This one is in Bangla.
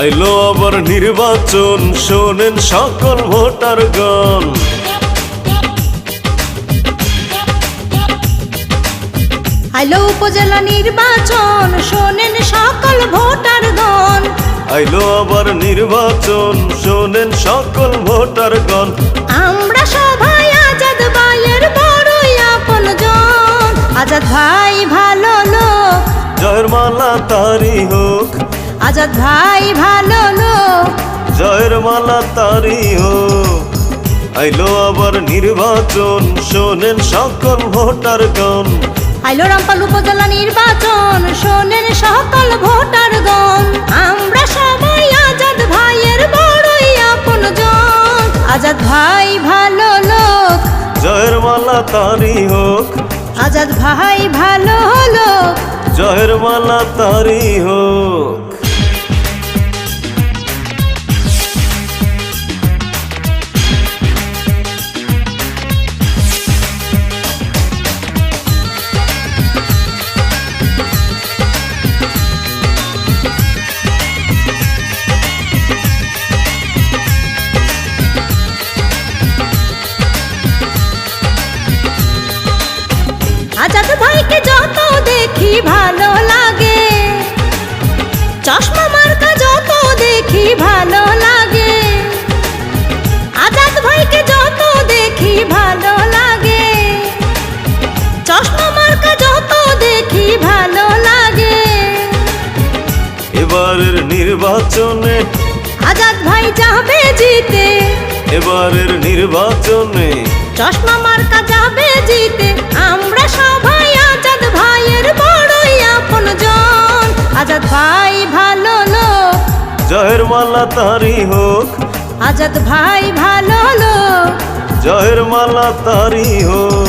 আইলো আবার নির্বাচন শোনেন সকল ভোটার গণ আইলো উপজেলা নির্বাচন শোনেন সকল ভোটার ভোটারগণ। আইলো আবার নির্বাচন শোনেন সকল ভোটার গণ আমরা সবাই আজাদ ভাইয়ের বড়ই আপন জন আজাদ ভাই ভালো লোক। জয়ের মালা তারি হোক আজাদ ভাই ভালো লোক। জয়ের মালা তারি হোক। আইলো আবার নির্বাচন শোনেন সকল ভোটার গণ। আইলো রামপাল উপজেলা নির্বাচন শোনেন সকল ভোটারগণ আমরা সবাই আজাদ ভাইয়ের বড়ই আপন জন। আজাদ ভাই ভালো লোক। জয়ের মালা তারি হোক। আজাদ ভাই ভালো লোক। জয়ের মালা তারি হোক। দেখি ভালো লাগে। চশমা মার্কা যত দেখি ভালো লাগে। আজাদ ভাইকে যত দেখি ভালো লাগে। চশমা মার্কা যত দেখি ভালো লাগে। এবারের নির্বাচনে আজাদ ভাই যাবে জিতে। এবারের নির্বাচনে চশমা মার্কা যাবে জিতে। জয়ের মালা তারি হোক। আজাদ ভাই ভালো লোক। জয়ের মালা তারি হোক।